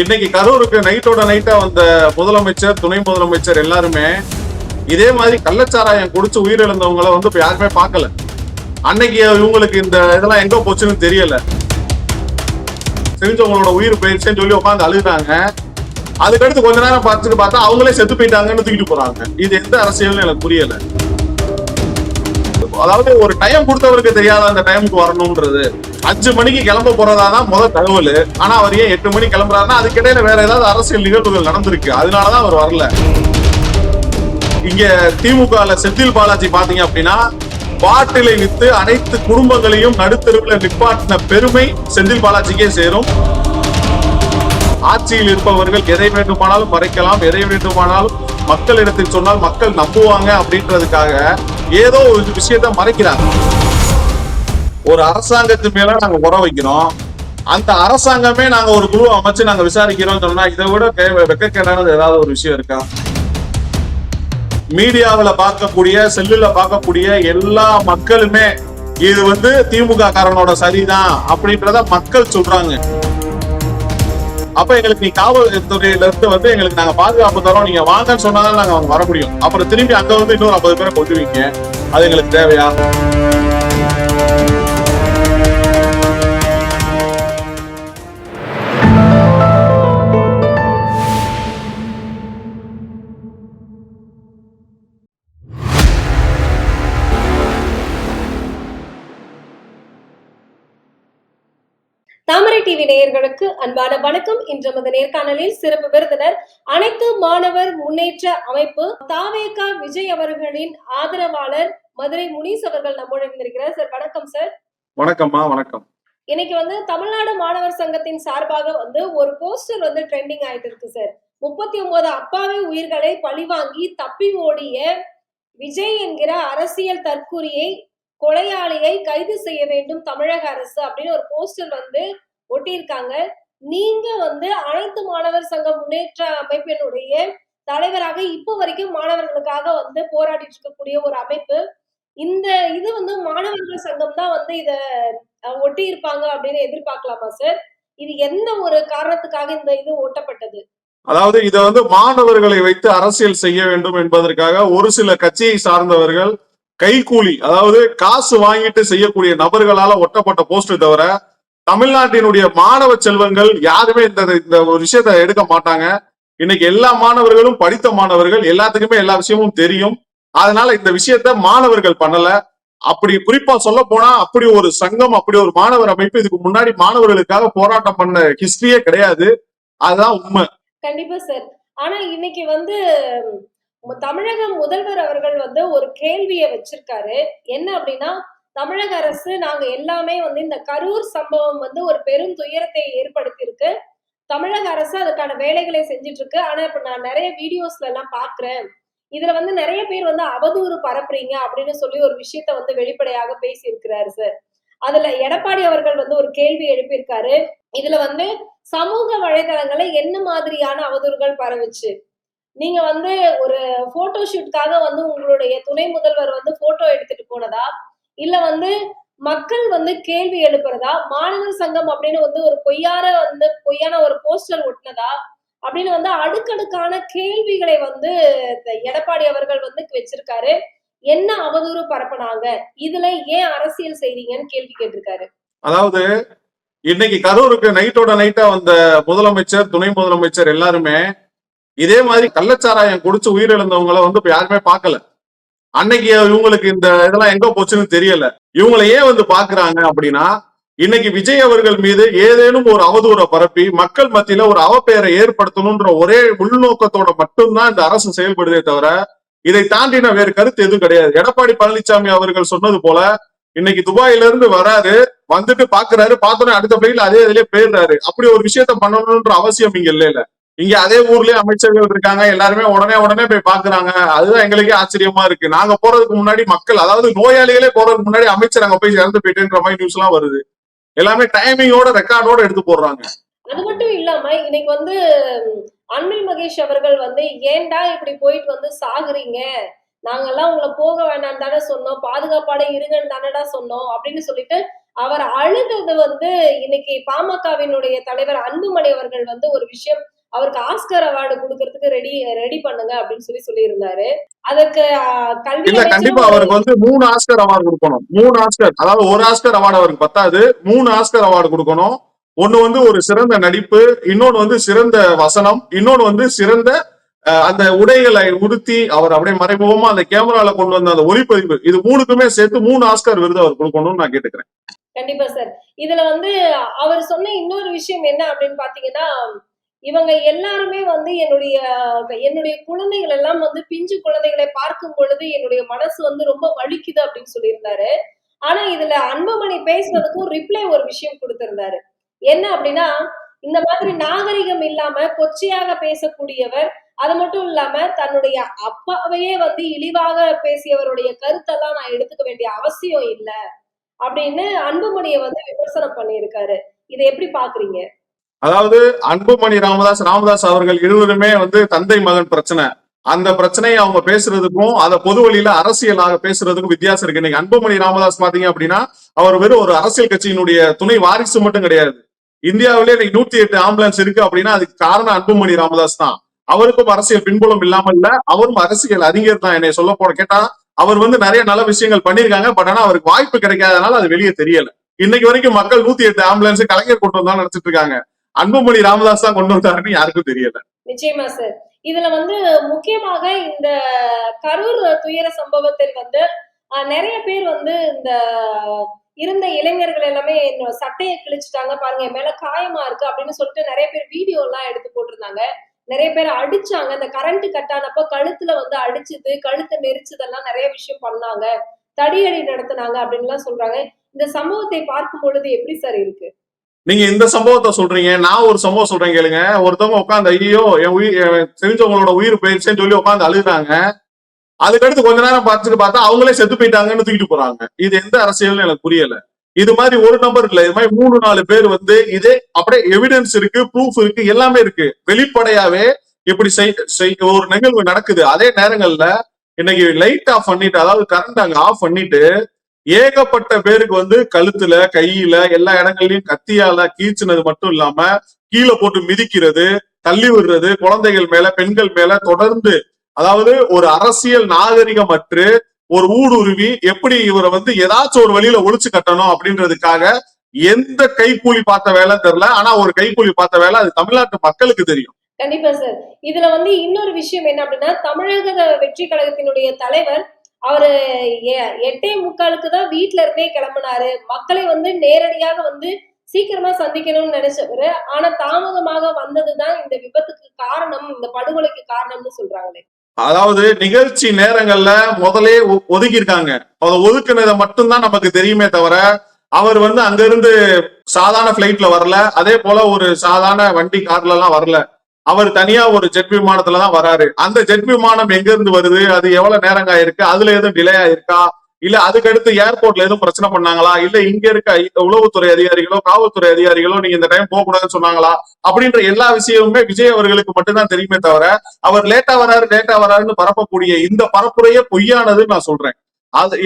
இன்னைக்கு கரூருக்கு நைட்டோட நைட்டா வந்த முதலமைச்சர் துணை முதலமைச்சர் எல்லாருமே இதே மாதிரி கள்ளச்சாராயம் குடிச்சு உயிரிழந்தவங்கள வந்து இப்ப யாருமே பார்க்கல. அன்னைக்கு இவங்களுக்கு இந்த இதெல்லாம் எங்க போச்சுன்னு தெரியல. தெரிஞ்சவங்களோட உயிர் போயிருச்சுன்னு சொல்லி உட்காந்து அழுகுறாங்க. அதுக்கடுத்து கொஞ்ச நேரம் பார்த்துட்டு பார்த்தா அவங்களே செத்து போயிட்டாங்கன்னு தூக்கிட்டு போறாங்க. இது எந்த அரசியல்னு எனக்கு புரியல. அதாவது ஒரு டைம் கொடுத்தவருக்கு தெரியாத அந்த டைமுக்கு வரணும்ன்றது. அஞ்சு மணிக்கு கிளம்ப போறதா தான் முதல் தகவல். ஆனா அவர் ஏன் எட்டு மணிக்கு கிளம்புறாருன்னா அதுக்கிடையில வேற ஏதாவது அரசியல் நிகழ்வுகள் நடந்திருக்கு. அதனாலதான் அவர் வரல. இங்க திமுக செந்தில் பாலாஜி பாத்தீங்க அப்படின்னா பாட்டிலை வித்து அனைத்து குடும்பங்களையும் நடுத்தருவில் நிப்பாட்டின பெருமை செந்தில் பாலாஜிக்கே சேரும். ஆட்சியில் இருப்பவர்கள் எதை வேண்டுமானாலும் மறைக்கலாம் எதை வேண்டுமானாலும் மக்களிடத்தில் சொன்னால் மக்கள் நம்புவாங்க அப்படின்றதுக்காக ஏதோ ஒரு விஷயத்த மறைக்கிறாங்க. ஒரு அரசாங்கத்து மேல நாங்க உற வைக்கிறோம். அந்த அரசாங்கமே நாங்க ஒரு குழு அமைச்சு நாங்க விசாரிக்கிறோம் சொன்னா இதை விட வெக்கக்கேடானது ஏதாவது ஒரு விஷயம் இருக்கா? மீடியாவுல பார்க்கக்கூடிய செல்லுல பார்க்கக்கூடிய எல்லா மக்களுமே இது வந்து திமுக காரனோட சரிதான் அப்படின்றத மக்கள் சொல்றாங்க. அப்ப எங்களுக்கு நீ காவல்துறையில இருந்து வந்து எங்களுக்கு நாங்க பாதுகாப்பு தரோம் நீங்க வாங்கன்னு சொன்னாதான் நாங்க அவங்க வர முடியும். அப்புறம் திரும்பி அங்க வந்து இன்னொரு ஐம்பது பேரை கொண்டுவீங்க அது எங்களுக்கு தேவையா? டிவி நேயர்களுக்கு அன்பான வணக்கம். இன்று நமது நேர்காணலில் சிறப்பு விருந்தினர் அனைத்து மாணவர் முன்னேற்ற அமைப்பு தாவேகா விஜய் அவர்களின் ஆதரவாளர் மதுரை முனீஸ் அவர்கள் நம்மோடு இருந்திருக்கிறார் சார் வணக்கம் சார். வணக்கம்மா வணக்கம். இன்னைக்கு வந்து தமிழ்நாடு மாணவர் சங்கத்தின் சார்பாக வந்து ஒரு போஸ்டர் வந்து ட்ரெண்டிங் ஆயிட்டு இருக்கு சார். முப்பத்தி ஒன்பது அப்பாவி உயிர்களை பழிவாங்கி தப்பி ஓடிய விஜய் என்கிற அரசியல் தற்குறியை கொலையாளியை கைது செய்ய வேண்டும் தமிழக அரசு அப்படின்னு ஒரு போஸ்டர் வந்து ஒட்டியிருக்காங்க. நீங்க வந்து அனைத்து மாணவர் சங்க முன்னேற்ற அமைப்பினுடைய தலைவராக இப்போ வரைக்கும் மாணவர்களுக்காக வந்து போராடிட்டு இருக்கக்கூடிய ஒரு அமைப்பு. இந்த இது வந்து மாணவர்கள் சங்கம் தான் வந்து இத ஒட்டி இருப்பாங்க அப்படின்னு எதிர்பார்க்கலாமா சார்? இது எந்த ஒரு காரணத்துக்காக இந்த இது ஒட்டப்பட்டது? அதாவது இதை வந்து மாணவர்களை வைத்து அரசியல் செய்ய வேண்டும் என்பதற்காக ஒரு சில கட்சியை சார்ந்தவர்கள் கைக்கூலி அதாவது காசு வாங்கிட்டு செய்யக்கூடிய நபர்களால ஒட்டப்பட்ட போஸ்ட் தவிர தமிழ்நாட்டினுடைய மாணவ செல்வங்கள் யாருமே இந்த இந்த ஒரு விஷயத்தை எடுக்க மாட்டாங்க. இன்னைக்கு எல்லா மாணவர்களும் படித்த மாணவர்கள் எல்லாத்துக்குமே எல்லா விஷயமும் தெரியும். அதனால இந்த விஷயத்த மாணவர்கள் பண்ணல. அப்படி குறிப்பா சொல்ல போனா அப்படி ஒரு சங்கம் அப்படி ஒரு மாணவர் அமைப்பு இதுக்கு முன்னாடி மாணவர்களுக்காக போராட்டம் பண்ண ஹிஸ்டரியே கிடையாது. அதுதான் உண்மை. கண்டிப்பா சார் ஆனா இன்னைக்கு வந்து தமிழக முதல்வர் அவர்கள் வந்து ஒரு கேள்வியை வச்சிருக்காரு. என்ன அப்படின்னா தமிழக அரசு நாங்க எல்லாமே வந்து இந்த கரூர் சம்பவம் வந்து ஒரு பெரும் துயரத்தை ஏற்படுத்தியிருக்கு. தமிழக அரசு அதுக்கான வேலைகளை செஞ்சுட்டு இருக்கு ஆனா இப்ப நான் நிறைய வீடியோஸ்ல எல்லாம் பாக்குறேன். இதுல வந்து நிறைய பேர் வந்து அவதூறு பரப்புறீங்க அப்படின்னு சொல்லி ஒரு விஷயத்த வந்து வெளிப்படையாக பேசியிருக்கிறாரு சார். அதுல எடப்பாடி அவர்கள் வந்து ஒரு கேள்வி எழுப்பியிருக்காரு. இதுல வந்து சமூக வலைதளங்களை என்ன மாதிரியான அவதூறுகள் பரவுச்சு? நீங்க வந்து ஒரு போட்டோ ஷூட்காக வந்து உங்களுடைய துணை முதல்வர் வந்து போட்டோ எடுத்துட்டு போனதா? இல்ல வந்து மக்கள் வந்து கேள்வி எழுப்புறதா? மாணவர் சங்கம் அப்படின்னு வந்து ஒரு பொய்யார வந்து பொய்யான ஒரு போஸ்டர் ஒட்டினதா? அப்படின்னு வந்து அடுக்கடுக்கான கேள்விகளை வந்து இந்த எடப்பாடி அவர்கள் வந்து வச்சிருக்காரு. என்ன அவதூறு பரப்புனாங்க? இதுல ஏன் அரசியல் செய்றீங்கன்னு கேள்வி கேட்டிருக்காரு. அதாவது இன்னைக்கு கரூருக்கு நைட்டோட நைட்டா வந்த முதலமைச்சர் துணை முதலமைச்சர் எல்லாருமே இதே மாதிரி கள்ளச்சாராயம் குடிச்சு உயிரிழந்தவங்கள வந்து இப்ப யாருமே பார்க்கல. அன்னைக்கு இவங்களுக்கு இந்த இதெல்லாம் எங்க போச்சுன்னு தெரியல. இவங்களை ஏன் வந்து பாக்குறாங்க அப்படின்னா இன்னைக்கு விஜய் அவர்கள் மீது ஏதேனும் ஒரு அவதூறை பரப்பி மக்கள் மத்தியில ஒரு அவப்பெயரை ஏற்படுத்தணும்ன்ற ஒரே உள்நோக்கத்தோட மட்டும்தான் இந்த அரசு செயல்படுதே தவிர இதை தாண்டின வேறு கருத்து எதுவும் கிடையாது. எடப்பாடி பழனிசாமி அவர்கள் சொன்னது போல இன்னைக்கு துபாயில இருந்து வராரு வந்துட்டு பாக்குறாரு பார்த்தோன்னே அடுத்த பிள்ளைகள் அதே இதுலயே போயிடுறாரு. அப்படி ஒரு விஷயத்த பண்ணணும்ன்ற அவசியம் இங்க இல்ல இல்ல இங்க அதே ஊர்லயே அமைச்சர்கள் இருக்காங்க எல்லாருமே உடனே உடனே போய் பாக்குறாங்க. அதுதான் எங்களுக்கே ஆச்சரியமா இருக்கு. நாங்க போறதுக்கு முன்னாடி மக்கள் அதாவது நோயாளிகளே போறதுக்கு முன்னாடி அமைச்சர் அங்க போய் இறந்து போயிட்டுன்ற மாதிரி நியூஸ் எல்லாம் வருது. எல்லாமே டைமிங்கோட ரெக்கார்டோட எடுத்து போடுறாங்க. அது மட்டும் இல்லாம இன்னைக்கு வந்து அன்பில் மகேஷ் அவர்கள் வந்து ஏன்டா இப்படி போயிட்டு வந்து சாகுறீங்க? நாங்கெல்லாம் உங்களை போக வேண்டாம் தானே சொன்னோம். பாதுகாப்பாட இருங்கன்னு தானடா சொன்னோம். அப்படின்னு சொல்லிட்டு அவர் அழுதது வந்து இன்னைக்கு பாமகவினுடைய தலைவர் அன்புமணி அவர்கள் வந்து ஒரு விஷயம் அவருக்கு ஆஸ்கர் அவார்டு கொடுக்கறதுக்கு ரெடி ரெடி பண்ணுங்க அப்படின்னு சொல்லி சொல்லியிருந்தாரு. அதற்கு ஆஹ், கல்வி இல்ல கண்டிப்பா அவருக்கு வந்து மூணு ஆஸ்கர் அவார்டு கொடுக்கணும். மூணு ஆஸ்கர் அதாவது ஒரு ஆஸ்கர் அவார்டு அவருக்கு பத்தாது. மூணு ஆஸ்கர் அவார்டு கொடுக்கணும். ஒண்ணு வந்து ஒரு சிறந்த நடிப்பு இன்னொன்னு வந்து சிறந்த வசனம் இன்னொன்னு வந்து சிறந்த அந்த உடைகளை உடுத்தி அவர் அப்படியே மறைமுகமா அந்த கேமரால கொண்டு வந்த அந்த ஒளிப்பதிவு இது மூணுக்குமே சேர்த்து மூணு ஆஸ்கர் விருது அவர் கொடுக்கணும்னு நான் கேட்டுக்கிறேன். கண்டிப்பா சார். இதுல வந்து அவர் சொன்ன இன்னொரு விஷயம் என்ன அப்படின்னு பாத்தீங்கன்னா இவங்க எல்லாருமே வந்து என்னுடைய என்னுடைய குழந்தைகள் எல்லாம் வந்து பிஞ்சு குழந்தைகளை பார்க்கும் பொழுது என்னுடைய மனசு வந்து ரொம்ப வலிக்குது அப்படின்னு சொல்லியிருந்தாரு. ஆனா இதுல அன்புமணி பேசுனதுக்கும் ரிப்ளை ஒரு விஷயம் கொடுத்திருந்தாரு. என்ன அப்படின்னா இந்த மாதிரி நாகரிகம் இல்லாம கொச்சையாக பேசக்கூடியவர் அது மட்டும் இல்லாம தன்னுடைய அப்பாவையே வந்து இழிவாக பேசியவருடைய கருத்தெல்லாம் நான் எடுத்துக்க வேண்டிய அவசியம் இல்லை அப்படின்னு அன்புமணியை வந்து விமர்சனம் பண்ணியிருக்காரு. இதை எப்படி பாக்குறீங்க? அதாவது அன்புமணி ராமதாஸ் ராமதாஸ் அவர்கள் இருவருமே வந்து தந்தை மகன் பிரச்சனை. அந்த பிரச்சனையை அவங்க பேசுறதுக்கும் அதை பொது வழியில அரசியலாக பேசுறதுக்கும் வித்தியாசம் இருக்கு. இன்னைக்கு அன்புமணி ராமதாஸ் பாத்தீங்க அப்படின்னா அவர் வெறும் ஒரு அரசியல் கட்சியினுடைய துணை வாரிசு மட்டும் கிடையாது. இந்தியாவிலே இன்னைக்கு நூத்தி எட்டு ஆம்புலன்ஸ் இருக்கு அப்படின்னா அதுக்கு காரணம் அன்புமணி ராமதாஸ் தான். அவருக்கும் அரசியல் பின்புலம் இல்லாம இல்ல அவரும் அரசியல் அறிஞர் தான் என்னை சொல்ல போட கேட்டா அவர் வந்து நிறைய நல்ல விஷயங்கள் பண்ணிருக்காங்க பட் ஆனா அவருக்கு வாய்ப்பு கிடைக்காதனால அது வெளியே தெரியல. இன்னைக்கு வரைக்கும் மக்கள் நூத்தி எட்டு ஆம்புலன்ஸ் கலைஞர் கொண்டு வந்தா நினைச்சிட்டு இருக்காங்க. அன்புமணி ராமதாஸ் தான் கொண்டு வந்தாருன்னு யாருக்கும் தெரியல. நிச்சயமா சார் இதுல வந்து முக்கியமாக இந்த கரூர் துயர சம்பவத்தில் வந்து நிறைய பேர் வந்து இந்த இருந்த இளைஞர்கள் எல்லாமே என்னோட சட்டையை கிழிச்சிட்டாங்க பாருங்க என் மேல காயமா இருக்கு அப்படின்னு சொல்லிட்டு நிறைய பேர் வீடியோ எல்லாம் எடுத்து போட்டிருந்தாங்க. நிறைய பேர் அடிச்சாங்க. இந்த கரண்ட் கட் ஆனப்போ கழுத்துல வந்து அடிச்சது கழுத்தை நெரிச்சதெல்லாம் நிறைய விஷயம் பண்ணாங்க. தடியடி நடத்துனாங்க எல்லாம் சொல்றாங்க. இந்த சம்பவத்தை பார்க்கும் பொழுது எப்படி சார் இருக்கு? நீங்க இந்த சம்பவத்தை சொல்றீங்க நான் ஒரு சம்பவம் சொல்றேன் கேளுங்க. ஒருத்தவங்க உட்காந்து ஐயோ என் உயிர் தெரிஞ்சவங்களோட உயிர் போயிருச்சேன்னு சொல்லி உட்காந்து அழுகுறாங்க. அதுக்கடுத்து கொஞ்ச நேரம் பார்த்துட்டு பார்த்தா அவங்களே செத்து போயிட்டாங்கன்னு தூக்கிட்டு போறாங்க. இது எந்த அரசியல்னு எனக்கு புரியல. இது மாதிரி ஒரு நம்பர் இல்ல. இது மாதிரி மூணு நாலு பேர் வந்து இதே அப்படியே எவிடன்ஸ் இருக்கு ப்ரூஃப் இருக்கு எல்லாமே இருக்கு. வெளிப்படையாவே இப்படி செய் செய்- ஒரு நிகழ்வு நடக்குது. அதே நேரங்கள்ல இன்னைக்கு லைட் ஆஃப் பண்ணிட்டு அதாவது கரண்ட் அங்க ஆஃப் பண்ணிட்டு ஏகப்பட்ட பேருக்கு வந்து கழுத்துல கையில எல்லா இடங்கள்லயும் கத்தியால கீச்சுனது மட்டும் இல்லாம கீழே போட்டு மிதிக்கிறது தள்ளி விடுறது குழந்தைகள் மேல பெண்கள் மேல தொடர்ந்து அதாவது ஒரு அரசியல் நாகரிகம் அற்று ஒரு ஊடுருவி எப்படி இவரை வந்து ஏதாச்சும் ஒரு வழியில ஒழிச்சு கட்டணும் அப்படின்றதுக்காக எந்த கைக்கூலி பார்த்த வேலை தெரியல. ஆனா ஒரு கைக்கூலி பார்த்த வேலை அது தமிழ்நாட்டு மக்களுக்கு தெரியும். கண்டிப்பா சார். இதுல வந்து இன்னொரு விஷயம் என்ன அப்படின்னா தமிழக வெற்றி கழகத்தினுடைய தலைவர் அவரு எ- எட்டே முக்காலுக்கு தான் வீட்டுல இருந்தே கிளம்பினாரு. மக்களை வந்து நேரடியாக வந்து சீக்கிரமா சந்திக்கணும்னு நினைச்சவரு. ஆனா தாமதமாக வந்ததுதான் இந்த விபத்துக்கு காரணம் இந்த படுகொலைக்கு காரணம்னு சொல்றாங்களே. அதாவது நிகழ்ச்சி நேரங்கள்ல முதலே ஒ- ஒதுக்கியிருக்காங்க. அதை ஒதுக்குனதை மட்டும்தான் நமக்கு தெரியுமே தவிர அவர் வந்து அங்கிருந்து சாதாரண பிளைட்ல வரல. அதே போல ஒரு சாதாரண வண்டி கார்ல எல்லாம் வரல. அவர் தனியா ஒரு ஜெட் விமானத்துல தான் வராரு. அந்த ஜெட் விமானம் எங்க இருந்து வருது? அது எவ்வளவு நேரம் ஆயிருக்கு அதுல எதுவும் டிலே ஆயிருக்கா? இல்ல அதுக்கடுத்து ஏர்போர்ட்ல எதுவும் பிரச்சனை பண்ணாங்களா? இல்ல இங்க இருக்க உளவுத்துறை அதிகாரிகளோ காவல்துறை அதிகாரிகளோ நீங்க இந்த டைம் போக கூடாதுன்னு சொன்னாங்களா? அப்படின்ற எல்லா விஷயமுமே விஜய் அவர்களுக்கு மட்டும்தான் தெரியுமே தவிர அவர் லேட்டா வராரு லேட்டா வராருன்னு பரப்பக்கூடிய இந்த பரப்புரையே பொய்யானதுன்னு நான் சொல்றேன். அது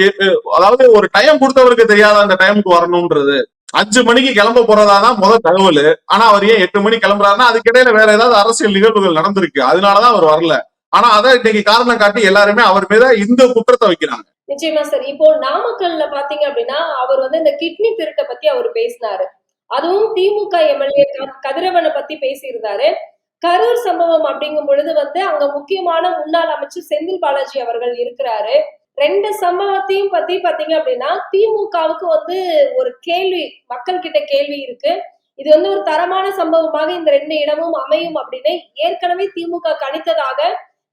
அதாவது ஒரு டைம் கொடுத்தவருக்கு தெரியாத அந்த டைமுக்கு வரணும்ன்றது? அஞ்சு மணிக்கு கிளம்ப போறதா தான் முதல் தகவல். ஆனா அவர் ஏன் எட்டு மணிக்கு கிளம்புறாருன்னா அதுக்கு இடையில வேற ஏதாவது அரசியல் நிகழ்வுகள் நடந்திருக்கு. அதனாலதான் அவர் வரல. ஆனா அதை இன்னைக்கு காரணம் காட்டி எல்லாருமே அவர் மீத இந்த குற்றத்தை வைக்கிறாங்க. நிச்சயமா சார். இப்போ நாமக்கல்ல பாத்தீங்க அப்படின்னா அவர் வந்து இந்த கிட்னி திருட்டை பத்தி அவர் பேசினாரு. அதுவும் திமுக எம்எல்ஏ கதிரவனை பத்தி பேசியிருந்தாரு. கரூர் சம்பவம் அப்படிங்கும் பொழுது வந்து அங்க முக்கியமான முன்னாள் அமைச்சர் செந்தில் பாலாஜி அவர்கள் இருக்கிறாரு. ரெண்டு சம்பவத்தையும் பத்தி பாத்தீங்க அப்படின்னா திமுகவுக்கு வந்து ஒரு கேள்வி மக்கள் கிட்ட கேள்வி இருக்கு. இது வந்து ஒரு தரமான சம்பவமாக இந்த ரெண்டு இடமும் அமையும் அப்படின்னு ஏற்கனவே திமுக கணித்ததாக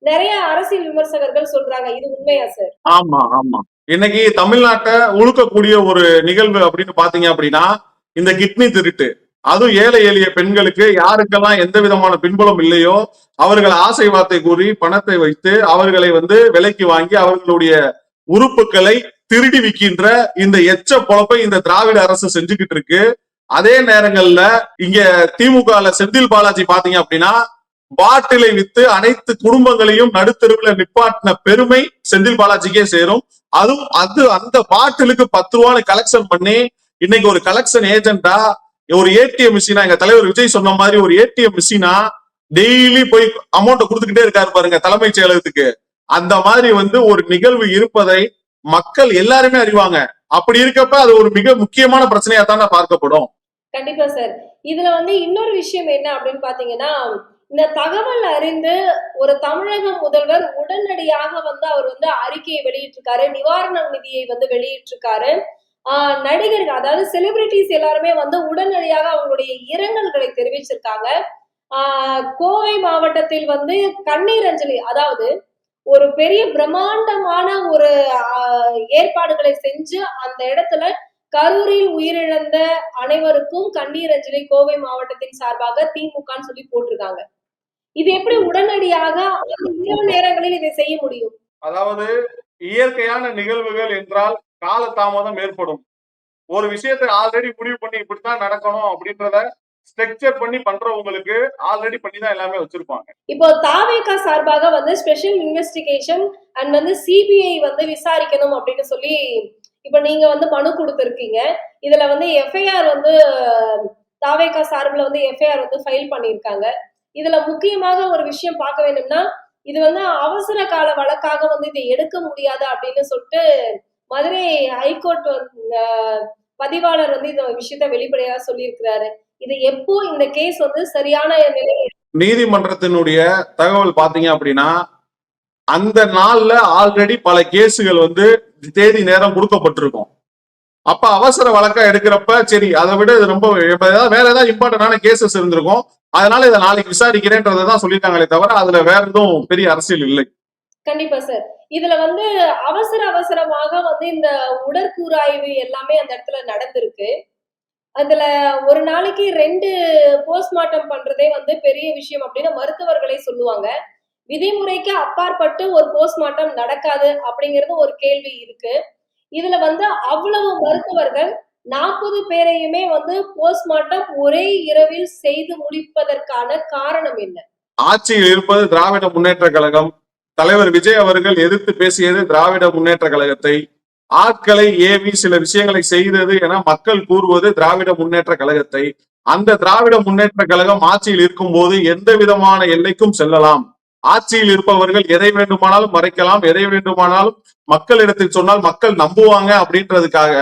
நிறைய அரசியல் விமர்சகர்கள் சொல்றாங்க. இது உண்மையா சார்? ஆமா ஆமா. இன்னைக்கு தமிழ்நாட்டை உழுக்கக்கூடிய ஒரு நிகழ்வு அப்படின்னு பாத்தீங்க அப்படின்னா இந்த கிட்னி திருட்டு. அதுவும் ஏழை எளிய பெண்களுக்கு யாருக்கெல்லாம் எந்த விதமான பின்புலம் இல்லையோ அவர்கள் ஆசை வார்த்தை கூறி பணத்தை வைத்து அவர்களை வந்து விலைக்கு வாங்கி அவர்களுடைய உறுப்புகளை திருடி விக்கின்ற இந்த எச்ச பொழப்பை இந்த திராவிட அரசு செஞ்சுக்கிட்டு இருக்கு. அதே நேரங்கள்ல இங்க திமுக செந்தில் பாலாஜி பாத்தீங்க அப்படின்னா பாட்டிலை வித்து அனைத்து குடும்பங்களையும் நடுத்தருவுல நிப்பாட்டின பெருமை செந்தில் பாலாஜிக்கே சேரும். அதுவும் அது அந்த பாட்டிலுக்கு பத்து ரூபான்னு கலெக்ஷன் பண்ணி இன்னைக்கு ஒரு கலெக்ஷன் ஏஜென்டா ஒரு ஏடிஎம் மிஷினா எங்க தலைவர் விஜய் சொன்ன மாதிரி ஒரு ஏடிஎம் மிஷினா டெய்லி போய் அமௌண்ட் கொடுத்துக்கிட்டே இருக்காரு பாருங்க தலைமைச் செயலகத்துக்கு. அந்த மாதிரி வந்து ஒரு நிகழ்வு இருப்பதை மக்கள் எல்லாருமே அறிவாங்க. அப்படி இருக்கப்ப அது ஒரு மிக முக்கியமான பிரச்சனையா தானே பார்க்கப்படும். கண்டிப்பா சார். இதுல வந்து இன்னொரு விஷயம் என்ன அப்படின்னு பாத்தீங்கன்னா இந்த தகவல் அறிந்து ஒரு தமிழக முதல்வர் உடனடியாக வந்து அவர் வந்து அறிக்கையை வெளியிட்டிருக்காரு நிவாரண நிதியை வந்து வெளியிட்டிருக்காரு. நடிகர்கள் அதாவது செலிபிரிட்டிஸ் எல்லாருமே வந்து உடனடியாக அவங்களுடைய இரங்கல்களை தெரிவிச்சிருக்காங்க. ஆஹ் கோவை மாவட்டத்தில் வந்து கண்ணீர் அஞ்சலி அதாவது ஒரு பெரிய பிரம்மாண்டமான ஒரு ஏற்பாடுகளை செஞ்சு அந்த இடத்துல கரூரில் உயிரிழந்த அனைவருக்கும் கண்ணீர் அஞ்சலி கோவை மாவட்டத்தின் சார்பாக திமுகன்னு சொல்லி போட்டிருக்காங்க. இது எப்படி உடனடியாக இரவு நேரங்களில் இதை செய்ய முடியும்? அதாவது இயற்கையான நிகழ்வுகள் என்றால் கால தாமதம் ஏற்படும். ஒரு விஷயத்தை ஆல்ரெடி முடிவு பண்ணி இப்படித்தான் நடக்கணும் அப்படின்றத ஸ்ட்ரக்சர் பண்ணி பண்றவங்களுக்கு ஆல்ரெடி பண்ணி தான் எல்லாமே வச்சிருப்பாங்க. இப்போ தாவேகா சார்பாக வந்து ஸ்பெஷல் இன்வெஸ்டிகேஷன் அண்ட் வந்து சிபிஐ வந்து விசாரிக்கணும் அப்படின்னு சொல்லி இப்ப நீங்க வந்து மனு கொடுத்துருக்கீங்க. இதுல வந்து எஃப்ஐஆர் வந்து தாவேகா சார்பில் வந்து எஃப்ஐஆர் வந்து ஃபைல் பண்ணியிருக்காங்க. இதுல முக்கியமாக ஒரு விஷயம் பார்க்க வேண்டும்னா இது வந்து அவசர கால வழக்காக வந்து இதை எடுக்க முடியாது அப்படின்னு சொல்லிட்டு மதுரை ஹைகோர்ட் பதிவாளர் வந்து இந்த விஷயத்த வெளிப்படையாக சொல்லியிருக்கிறாரு. இது எப்போ இந்த கேஸ் வந்து சரியான நிலை நீதிமன்றத்தினுடைய தகவல் பாத்தீங்க அப்படின்னா அந்த நாள்ல ஆல்ரெடி பல கேஸுகள் வந்து தேதி நேரம் கொடுக்கப்பட்டிருக்கும். அப்ப அவசர வழக்கா எடுக்கிறப்ப சரி அதை விட இது ரொம்ப வேற ஏதாவது இம்பார்ட்டன்டான கேசஸ் இருந்திருக்கும். அதனால இதை நாளைக்கு விசாரிக்கிறேன்றதை தான் சொல்லியிருக்காங்களே தவிர அதுல வேற எதுவும் பெரிய அரசியல் இல்லை. கண்டிப்பா சார் இதுல வந்து அவசர அவசரமாக வந்து இந்த உடற்கூறாய்வு எல்லாமே அந்த இடத்துல நடந்திருக்கு. அதுல ஒரு நாளைக்கு ரெண்டு போஸ்ட்மார்ட்டம் பண்றதே வந்து பெரிய விஷயம் அப்படின்னு மருத்துவர்களே சொல்லுவாங்க. விதிமுறைக்கு அப்பாற்பட்டு ஒரு போஸ்ட்மார்ட்டம் நடக்காது அப்படிங்கிறது ஒரு கேள்வி இருக்கு. இதுல வந்து அவ்வளவு மருத்துவர்கள் நாற்பது பேரையுமே வந்து போஸ்ட்மார்ட்டம் ஒரே இரவில் செய்து முடிப்பதற்கான காரணம் என்ன? ஆட்சியில் இருப்பது திராவிட முன்னேற்ற கழகம் தலைவர் விஜய் அவர்கள் எதிர்த்து பேசியது திராவிட முன்னேற்ற கழகத்தை. ஆட்களை ஏவி சில விஷயங்களை செய்தது என மக்கள் கூறுவது திராவிட முன்னேற்ற கழகத்தை. அந்த திராவிட முன்னேற்ற கழகம் ஆட்சியில் இருக்கும்போது எந்த விதமான எல்லைக்கும் செல்லலாம். ஆட்சியில் இருப்பவர்கள் எதை வேண்டுமானாலும் மறைக்கலாம் எதை வேண்டுமானாலும் மக்களிடத்தில் சொன்னால் மக்கள் நம்புவாங்க அப்படின்றதுக்காக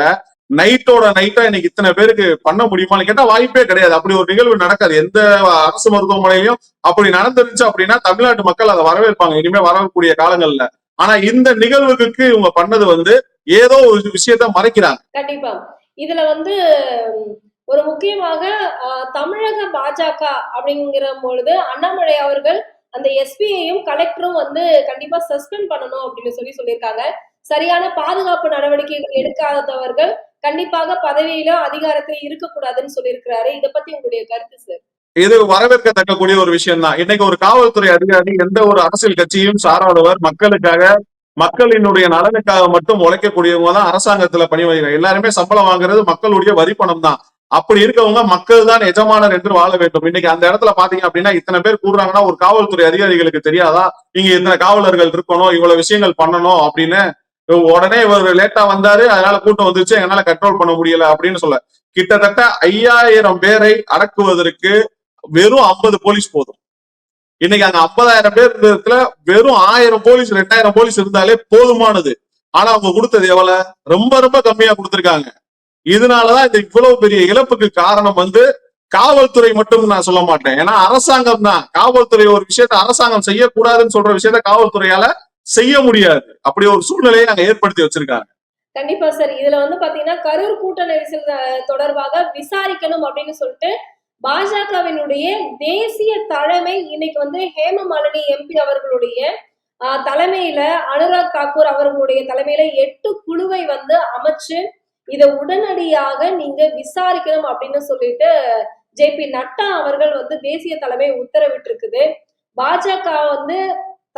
நைட்டோட நைட்டா இன்னைக்கு இத்தனை பேருக்கு பண்ண முடியுமான்னு கேட்டா வாய்ப்பே கிடையாது. அப்படி ஒரு நிகழ்வு நடக்காது. எந்த அரசு மருத்துவமனையிலும் அப்படி நடந்துருச்சு அப்படின்னா தமிழ்நாட்டு மக்கள் அதை வரவேற்பாங்க. இனிமே வரக்கூடிய காலங்கள்ல. ஆனா இந்த நிகழ்வுக்கு இவங்க பண்ணது வந்து ஏதோ ஒரு விஷயத்த மறைக்கிறாங்க. கண்டிப்பா. இதுல வந்து ஒரு முக்கியமாக ஆஹ், தமிழக பாஜக அப்படிங்கிற பொழுது அண்ணாமலை அவர்கள் அந்த எஸ்பியையும் கலெக்டரும் வந்து கண்டிப்பா சஸ்பெண்ட் பண்ணணும் அப்படின்னு சொல்லி சொல்லியிருக்காங்க. சரியான பாதுகாப்பு நடவடிக்கைகள் எடுக்காதவர்கள் கண்டிப்பாக பதவியில அதிகாரத்தில் இருக்கக்கூடாதுன்னு சொல்லியிருக்கிறாரு. இத பத்தி உங்களுடைய கருத்து சார் இது வரவேற்கத்தக்கக்கூடிய ஒரு விஷயம் தான் இன்னைக்கு ஒரு காவல்துறை அதிகாரி எந்த ஒரு அரசியல் கட்சியும் சாராதவர் மக்களுக்காக மக்களினுடைய நலனுக்காக மட்டும் உழைக்கக்கூடியவங்க தான் அரசாங்கத்துல பணிபுரிகிறாங்க எல்லாருமே சம்பளம் வாங்குறது மக்களுடைய வரி பணம் தான் அப்படி இருக்கவங்க மக்கள் தான் எஜமானர் என்று வாழ வேண்டும். இன்னைக்கு அந்த இடத்துல பாத்தீங்க அப்படின்னா இத்தனை பேர் கூடுறாங்கன்னா ஒரு காவல்துறை அதிகாரிகளுக்கு தெரியாதா? இங்க இத்தனை காவலர்கள் இருக்கணும் இவ்வளவு விஷயங்கள் பண்ணணும் அப்படின்னு உடனே இவர் லேட்டா வந்தாரு. அதனால கூட்டம் வந்துருச்சு. என்னால கண்ட்ரோல் பண்ண முடியல அப்படின்னு சொல்ல. கிட்டத்தட்ட ஐயாயிரம் பேரை அடக்குவதற்கு வெறும் ஐம்பது போலீஸ் போதும். இன்னைக்கு அங்க ஐம்பதாயிரம் பேர் இருந்ததுல வெறும் ஆயிரம் போலீஸ் ரெண்டாயிரம் போலீஸ் இருந்தாலே போதுமானது. ஆனா அவங்க கொடுத்தது எவ்வளவு? ரொம்ப ரொம்ப கம்மியா கொடுத்திருக்காங்க. இதனாலதான் இந்த இவ்வளவு பெரிய இழப்புக்கு காரணம் வந்து காவல்துறை மட்டும் நான் சொல்ல மாட்டேன். ஏன்னா அரசாங்கம் தான். காவல்துறை ஒரு விஷயத்த அரசாங்கம் செய்யக்கூடாதுன்னு சொல்ற விஷயத்த காவல்துறையால செய்ய முடியாது. அப்படி ஒரு சூழ்நிலையை அங்க ஏற்படுத்தி வச்சிருக்காங்க. கண்டிப்பா சார். இதுல வந்து பாத்தீங்கன்னா கரூர் கூட்ட நெரிசல் தொடர்பாக விசாரிக்கணும் அப்படின்னு சொல்லிட்டு பாஜகவினுடைய தேசிய தலைமை இன்னைக்கு வந்து ஹேமமாலினி எம்பி அவர்களுடைய தலைமையில அனுராக் தாக்கூர் அவர்களுடைய தலைமையில எட்டு குழுவை வந்து அமைச்சு இதை உடனடியாக நீங்க விசாரிக்கணும் அப்படின்னு சொல்லிட்டு ஜே பி நட்டா அவர்கள் வந்து தேசிய தலைமை உத்தரவிட்டிருக்குது. பாஜக வந்து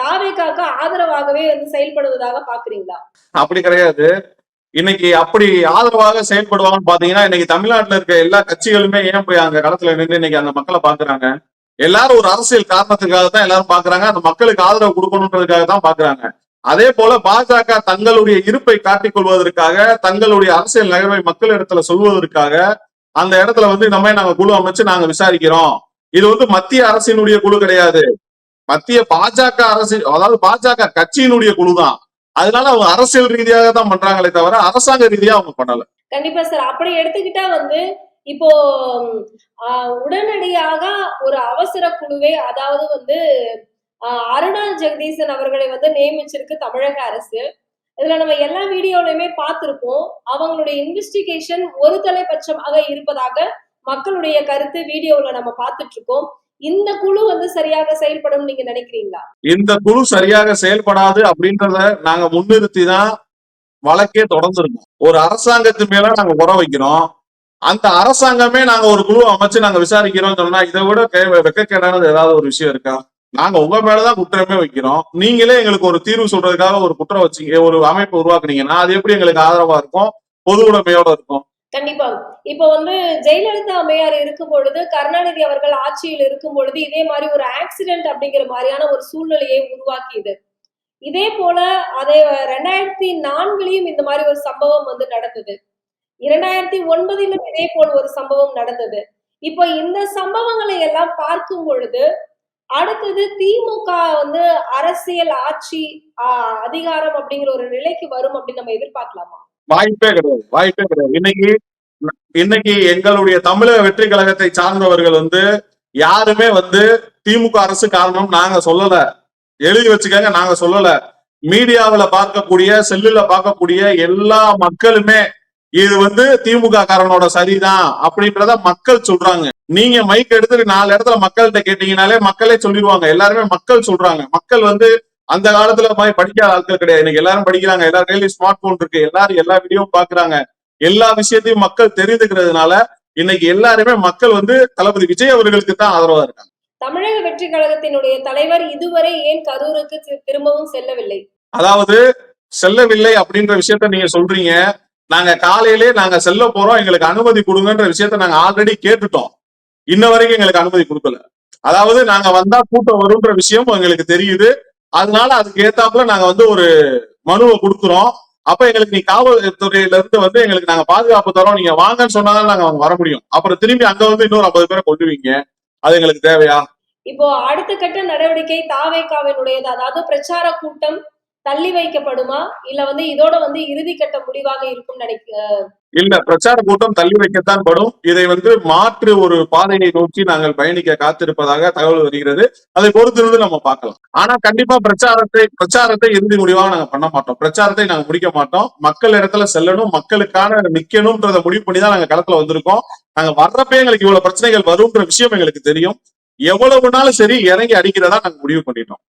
தாவேக்காக்கு ஆதரவாகவே வந்து செயல்படுவதாக பாக்குறீங்களா? அப்படி கிடையாது. இன்னைக்கு அப்படி ஆதரவாக செயல்படுவாங்கன்னு பாத்தீங்கன்னா இன்னைக்கு தமிழ்நாட்டுல இருக்க எல்லா கட்சிகளுமே ஏன் போய் அங்க களத்துல நின்று இன்னைக்கு அந்த மக்களை பாக்குறாங்க? எல்லாரும் ஒரு அரசியல் காரணத்துக்காக தான் எல்லாரும் பாக்குறாங்க. அந்த மக்களுக்கு ஆதரவு கொடுக்கணுன்றதுக்காக தான் பாக்குறாங்க. அதே போல பாஜக தங்களுடைய இருப்பை காட்டிக் கொள்வதற்காக தங்களுடைய அரசியல் நகர்வை மக்கள் இடத்துல சொல்வதற்காக அந்த இடத்துல வந்து இந்த மாதிரி நாங்க குழு அமைச்சு நாங்க விசாரிக்கிறோம். இது வந்து மத்திய அரசினுடைய குழு கிடையாது. மத்திய பாஜக அரசு அதாவது பாஜக கட்சியினுடைய குழு தான் அதனால அவங்க அரசியல் ரீதியாக தான் பண்றாங்களே தவிர அரசாங்க ரீதியா அவங்க பண்ணல. கண்டிப்பா சார். அப்படி எடுத்துக்கிட்டா வந்து இப்போ உடனடியாக ஒரு அவசர குழுவே அதாவது வந்து அருணா ஜெகதீசன் அவர்களை வந்து நியமிச்சிருக்கு தமிழக அரசு. இதுல நம்ம எல்லா வீடியோலையுமே பார்த்திருப்போம். அவங்களுடைய இன்வெஸ்டிகேஷன் ஒரு தலைபட்சமாக இருப்பதாக மக்களுடைய கருத்து வீடியோல நம்ம பார்த்துட்டு இருக்கோம். இந்த குழு வந்து சரியாக செயல்படும் நீங்க நினைக்கிறீங்களா? இந்த குழு சரியாக செயல்படாது அப்படின்றத நாங்க முன்னிறுத்தி தான் வழக்கே தொடர்ந்துருக்கோம். ஒரு அரசாங்கத்து மேல நாங்க குறை வைக்கிறோம். அந்த அரசாங்கமே நாங்க ஒரு குழு அமைச்சு நாங்க விசாரிக்கிறோம் சொன்னா இதை விட வெக்கக்கேடானது ஏதாவது ஒரு விஷயம் இருக்கா? நாங்க உங்க மேலதான் குற்றமே வைக்கிறோம். நீங்களே எங்களுக்கு ஒரு தீர்வு சொல்றதுக்காக ஒரு குற்றம் வச்சீங்க ஒரு அமைப்பு உருவாக்குனீங்கன்னா அது எப்படி எங்களுக்கு ஆதரவா இருக்கும்? பொது உடைமையோட இருக்கும். கண்டிப்பா. இப்ப வந்து ஜெயலலிதா அம்மையார் இருக்கும் பொழுது கருணாநிதி அவர்கள் ஆட்சியில் இருக்கும் பொழுது இதே மாதிரி ஒரு ஆக்சிடென்ட் அப்படிங்கிற மாதிரியான ஒரு சூழ்நிலையை உருவாக்கியது. இதே போல அதே ரெண்டாயிரத்தி நான்குலயும் இந்த மாதிரி ஒரு சம்பவம் வந்து நடந்தது. இரண்டாயிரத்தி ஒன்பதிலும் இதே போல ஒரு சம்பவம் நடந்தது. இப்போ இந்த சம்பவங்களை எல்லாம் பார்க்கும் பொழுது அடுத்தது திமுக வந்து அரசியல் ஆட்சி அதிகாரம் அப்படிங்கிற ஒரு நிலைக்கு வரும் அப்படின்னு நம்ம எதிர்பார்க்கலாமா? வாய்ப்பே கிடையாது வாய்ப்பே கிடையாது. இன்னைக்கு இன்னைக்கு எங்களுடைய தமிழக வெற்றி கழகத்தை சார்ந்தவர்கள் வந்து யாருமே வந்து திமுக அரசு காரணம் நாங்க சொல்லல. எழுதி வச்சுக்கங்க நாங்க சொல்லல. மீடியாவில பார்க்கக்கூடிய செல்லுல பார்க்கக்கூடிய எல்லா மக்களுமே இது வந்து திமுக காரனோட சரிதான் அப்படின்றத மக்கள் சொல்றாங்க. நீங்க மைக் எடுத்துட்டு நாலு இடத்துல மக்கள்கிட்ட கேட்டீங்கனாலே மக்களே சொல்லிடுவாங்க. எல்லாருமே மக்கள் சொல்றாங்க. மக்கள் வந்து அந்த காலத்துல மாதிரி படிக்காத ஆட்கள் கிடையாது. இன்னைக்கு எல்லாரும் படிக்கிறாங்க. எல்லார் கையிலயும் ஸ்மார்ட் போன் இருக்கு. எல்லாரும் எல்லா வீடியோவும் பாக்குறாங்க. எல்லா விஷயத்தையும் மக்கள் தெரிந்துக்கிறதுனால இன்னைக்கு எல்லாருமே மக்கள் வந்து தளபதி விஜய் அவர்களுக்கு தான் ஆதரவா இருக்காங்க. தமிழக வெற்றி கழகத்தினுடைய தலைவர் இதுவரை ஏன் கரூருக்கு திரும்பவும் செல்லவில்லை? அதாவது செல்லவில்லை அப்படின்ற விஷயத்த நீங்க சொல்றீங்க. நாங்க காலையிலே நாங்க செல்ல போறோம். எங்களுக்கு அனுமதி கொடுங்கன்ற விஷயத்த நாங்க ஆல்ரெடி கேட்டுட்டோம். இன்ன வரைக்கும் எங்களுக்கு அனுமதி கொடுக்கல. அதாவது நாங்க வந்தா கூட்டம் வரும்ன்ற விஷயம் எங்களுக்கு தெரியுது. அதனால அதுக்கு ஏத்தாப்புல நாங்க வந்து ஒரு மனுவை கொடுக்குறோம். அப்ப எங்களுக்கு நீ காவல்துறையில இருந்து வந்து எங்களுக்கு நாங்க பாதுகாப்பு தரோம். நீங்க வாங்கன்னு சொன்னாதான் நாங்க அவங்க வர முடியும். அப்புறம் திரும்பி அங்க வந்து இன்னொரு ஐம்பது பேரை கொண்டுவீங்க அது எங்களுக்கு தேவையா? இப்போ அடுத்த கட்ட நடவடிக்கை தாவேகாவினுடையது. அதாவது பிரச்சார கூட்டம் தள்ளி வைக்கப்படுமா? இல்ல வந்து இதோட வந்து இறுதி கட்ட முடிவாக இருக்கும் நினைக்க இல்ல பிரச்சார கூட்டம் தள்ளி வைக்கத்தான் படும். இதை வந்து மாற்று ஒரு பாதையை நோக்கி நாங்கள் பயணிக்க காத்திருப்பதாக தகவல் வருகிறது. அதை பொறுத்திருந்து நம்ம பார்க்கலாம். ஆனா கண்டிப்பா பிரச்சாரத்தை பிரச்சாரத்தை இறுதி முடிவாக நாங்க பண்ண மாட்டோம். பிரச்சாரத்தை நாங்க முடிக்க மாட்டோம். மக்கள் இடத்துல செல்லணும் மக்களுக்கான நிக்கணும்ன்றத முடிவு பண்ணி தான் நாங்க களத்துல வந்திருக்கோம். நாங்க வர்றப்பே எங்களுக்கு இவ்வளவு பிரச்சனைகள் வரும்ன்ற விஷயம் எங்களுக்கு தெரியும். எவ்வளவு நாளும் சரி இறங்கி அடிக்கிறதா நாங்க முடிவு பண்ணிட்டோம்.